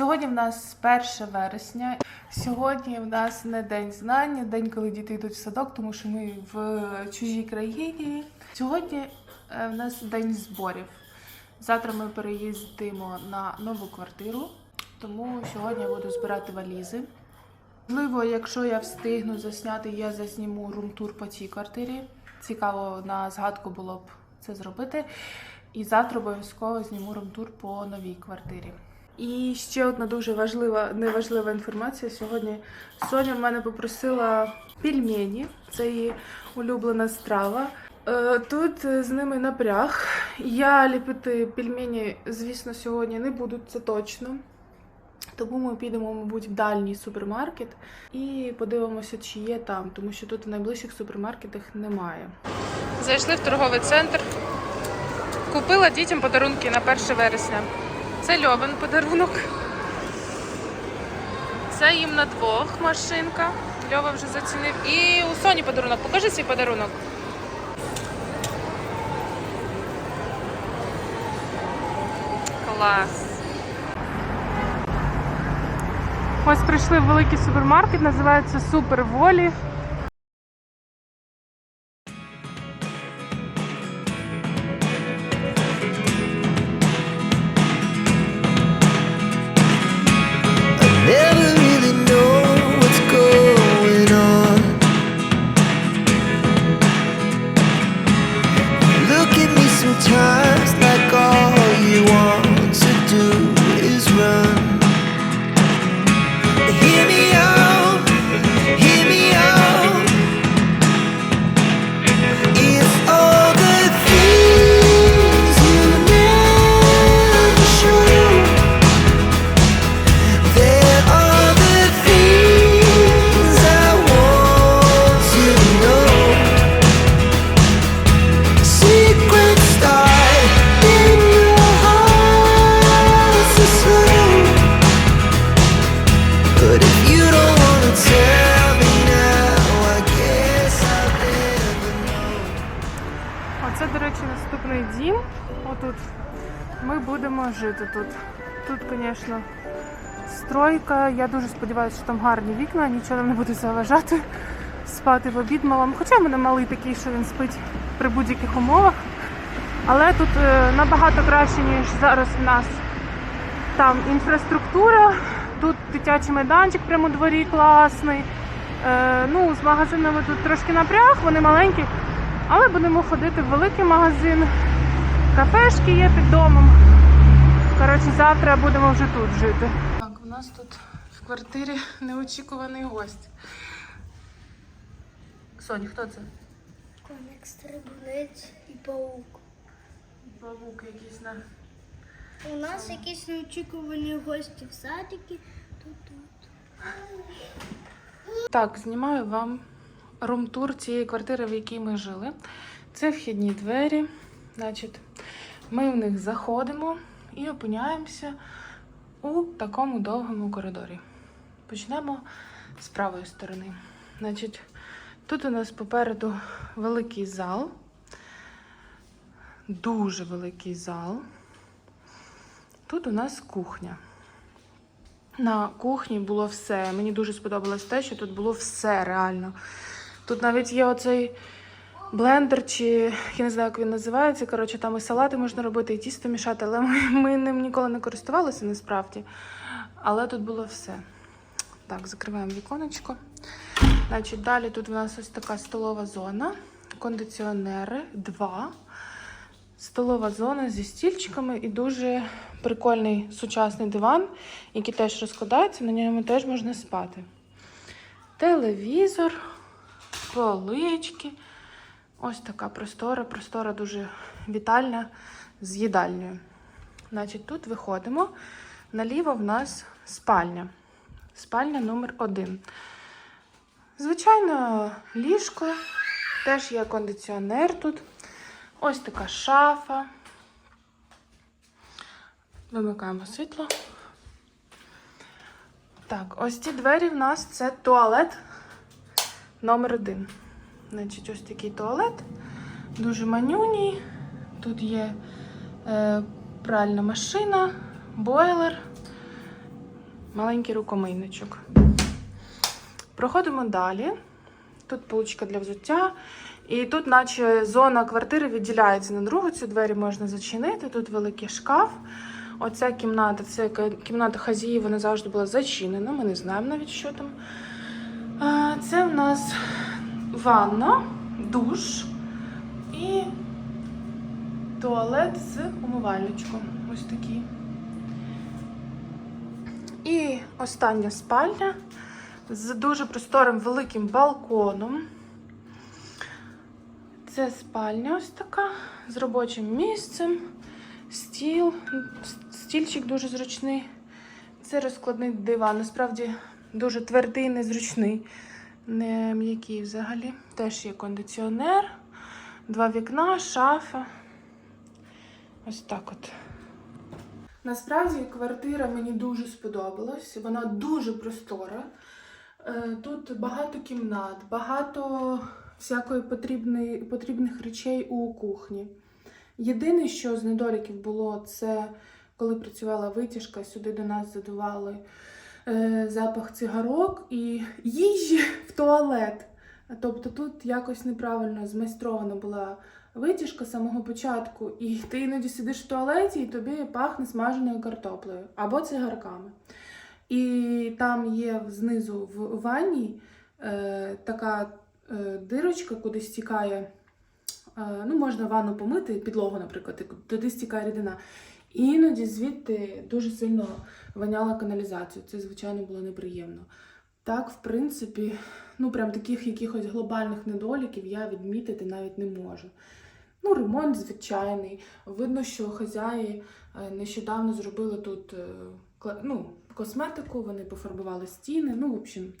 Сьогодні в нас 1 вересня. Сьогодні в нас не день знань, день, коли діти йдуть в садок, тому що ми в чужій країні. Сьогодні е, в нас день зборів. Завтра ми переїздимо на нову квартиру, тому сьогодні я буду збирати валізи. Можливо, якщо я встигну засняти, я засніму румтур по цій квартирі. Цікаво на згадку було б це зробити. І завтра обов'язково зніму румтур по новій квартирі. І ще одна дуже важлива, неважлива інформація. Сьогодні Соня в мене попросила пельмені, це її улюблена страва. Е, Тут з ними напряг. Я ліпити пельмені, звісно, сьогодні не буду, це точно. Тому ми підемо, мабуть, в дальній супермаркет і подивимося, чи є там, тому що тут в найближчих супермаркетах немає. Зайшли в торговий центр. Купила дітям подарунки на 1 вересня. Це Льовин подарунок. Це їм на двох машинка. Льова вже зацінив. І у Соні подарунок. Покажи свій подарунок. Клас. Ось прийшли в великий супермаркет, називається Супер будемо тут. Тут, звісно, стройка. Я дуже сподіваюся, що там гарні вікна, нічого не буде заважати спати в обід малому. Хоча в мене малий такий, що він спить при будь-яких умовах. Але тут е, набагато краще, ніж зараз в нас там інфраструктура. Тут дитячий майданчик прямо у дворі класний. Е, ну, з магазинами тут трошки напряг, вони маленькі. Але будемо ходити в великий магазин. Кафешки є під домом. Коротше, завтра будемо вже тут жити. Так, у нас тут в квартирі неочікуваний гость. Сонь, хто це? Коник, стрибунець і паук. Павук якийсь на. У нас якісь неочікувані гості в садики. Тут тут. Так, знімаю вам румтур цієї квартири, в якій ми жили. Це вхідні двері. Значить, ми в них заходимо і опиняємося у такому довгому коридорі. Почнемо з правої сторони. Значить, тут у нас попереду великий зал. Дуже великий зал. Тут у нас кухня. На кухні було все. Мені дуже сподобалось те, що тут було все реально. Тут навіть є оцей блендер, чи я не знаю, як він називається. Коротше, там і салати можна робити, і тісто мішати, але ми, ми ним ніколи не користувалися насправді. Але тут було все. Так, закриваємо віконечко. Значить, далі тут у нас ось така столова зона, кондиціонери, два. Столова зона зі стільчиками і дуже прикольний сучасний диван, який теж розкладається, на ньому теж можна спати. Телевізор, полички. Ось така простора, простора дуже вітальна з їдальнею. Значить, тут виходимо. Наліво в нас спальня. Спальня номер один. Звичайно, ліжко, теж є кондиціонер тут. Ось така шафа. Вимикаємо світло. Так, ось ці двері в нас це туалет номер один. Значить, ось такий туалет. Дуже манюній. Тут є е, пральна машина, бойлер. маленький рукомийничок. Проходимо далі. Тут поличка для взуття. І тут, наче зона квартири відділяється на другу. Цю двері можна зачинити. Тут великий шкаф. Оця кімната, це кімната хазії, вона завжди була зачинена. Ми не знаємо навіть, що там. Це в нас ванна, душ і туалет з умивальничком. Ось такий. І остання спальня з дуже просторим великим балконом. Це спальня ось така з робочим місцем, стіл, стільчик дуже зручний. Це розкладний диван. Насправді дуже твердий, незручний, не м'який взагалі. Теж є кондиціонер, два вікна, шафа. Ось так от. Насправді квартира мені дуже сподобалась. Вона дуже простора. Е, Тут багато кімнат, багато всякої потрібних речей у кухні. Єдине, що з недоліків було, це коли працювала витяжка, сюди до нас задували е, запах цигарок і їжі в туалет. Тобто тут якось неправильно змайстрована була витяжка з самого початку, і ти іноді сидиш в туалеті, і тобі пахне смаженою картоплею або цигарками. І там є знизу в ванні е, така е, дирочка, куди стікає. Е, ну, можна ванну помити, підлогу, наприклад, туди стікає рідина. І іноді звідти дуже сильно воняла каналізацію. Це, звичайно, було неприємно. Так, в принципі, ну прям таких якихось глобальних недоліків я відмітити навіть не можу. Ну, ремонт звичайний. Видно, що хазяї е, нещодавно зробили тут е, ну, косметику, вони пофарбували стіни. Ну, в общем,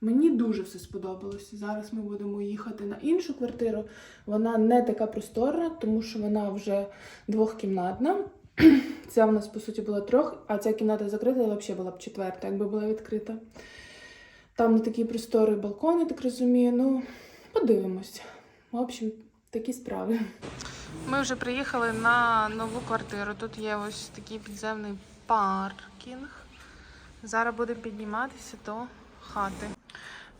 мені дуже все сподобалося. Зараз ми будемо їхати на іншу квартиру. Вона не така просторна, тому що вона вже двохкімнатна. Ця в нас, по суті, була трьох, а ця кімната закрита, взагалі була б четверта, якби була відкрита. Там не такий просторий балкон, я так розумію. Ну, подивимось. В общем, такі справи. Ми вже приїхали на нову квартиру. Тут є ось такий підземний паркінг. Зараз будемо підніматися до хати.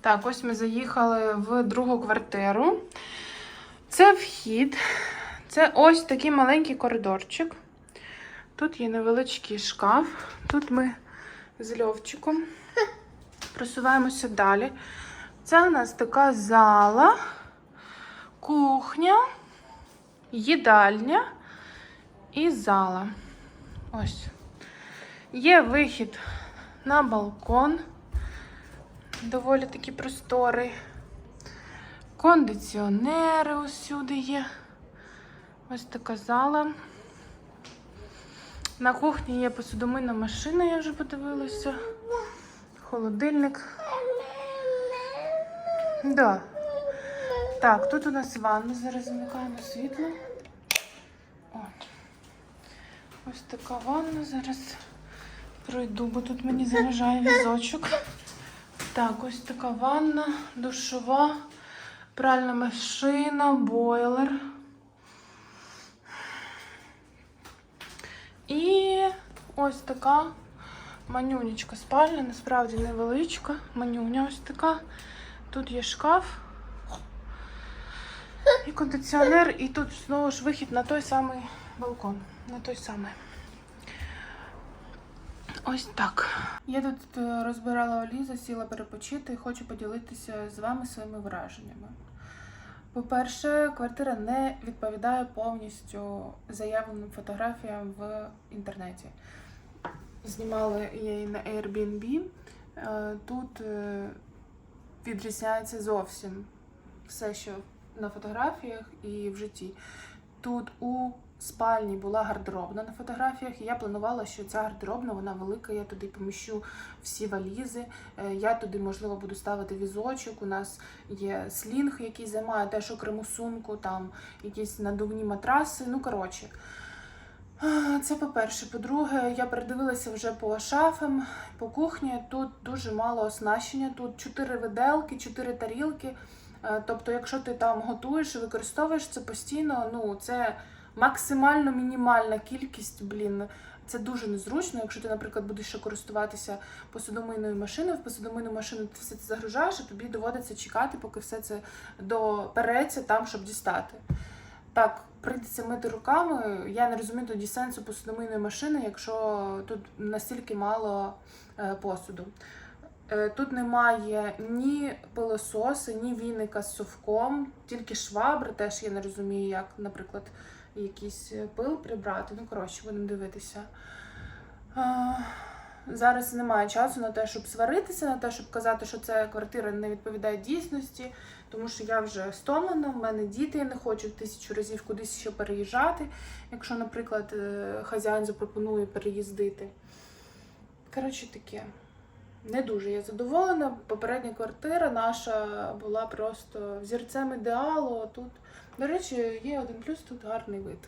Так, ось ми заїхали в другу квартиру. Це вхід. Це ось такий маленький коридорчик. Тут є невеличкий шкаф. Тут ми з Льовчиком просуваємося далі. Це у нас така зала, кухня, їдальня і зала. Ось. Є вихід на балкон. Доволі таки просторий. Кондиціонери усюди є. Ось така зала. На кухні є посудомийна машина, я вже подивилася. Холодильник. Да. Так, тут у нас ванна. Зараз замикаємо світло. От. Ось така ванна. Зараз пройду, бо тут мені заважає візочок. Так, ось така ванна, душова, пральна машина, бойлер. І ось така манюнечка спальня, насправді невеличка. Манюня ось така. Тут є шкаф. І кондиціонер, і тут знову ж вихід на той самий балкон. На той самий. Ось так. Я тут е, розбирала валізу, сіла перепочити і хочу поділитися з вами своїми враженнями. По-перше, квартира не відповідає повністю заявленим фотографіям в інтернеті. Знімали її на Airbnb. Е, Тут е, відрізняється зовсім все, що на фотографіях і в житті. Тут у спальні була гардеробна на фотографіях, і я планувала, що ця гардеробна вона велика. Я туди поміщу всі валізи. Е, Я туди, можливо, буду ставити візочок. У нас є слінг, який займає теж окрему сумку, там якісь надувні матраси. Ну, коротше. Це по-перше. По-друге, я передивилася вже по шафам, по кухні. Тут дуже мало оснащення. Тут чотири виделки, чотири тарілки. Е, Тобто, якщо ти там готуєш і використовуєш це постійно, ну це максимально мінімальна кількість, блін, Це дуже незручно, якщо ти, наприклад, будеш ще користуватися посудомийною машиною, в посудомийну машину ти все це загружаєш, і тобі доводиться чекати, поки все це допереться там, щоб дістати. Так, прийдеться мити руками. Я не розумію тоді сенсу посудомийної машини, якщо тут настільки мало е, посуду. Е, Тут немає ні пилососи, ні віника з совком, тільки швабри. Теж я не розумію, як, наприклад, якийсь е, пил прибрати. Ну, коротше, будемо дивитися. Зараз немає часу на те, щоб сваритися, на те, щоб казати, що ця квартира не відповідає дійсності, тому що я вже стомлена, в мене діти, я не хочу тисячу разів кудись ще переїжджати, якщо, наприклад, е, хазяїн запропонує переїздити. Коротше, таке. Не дуже я задоволена. Попередня квартира наша була просто взірцем ідеалу. а Тут, до речі, є один плюс, тут гарний вид.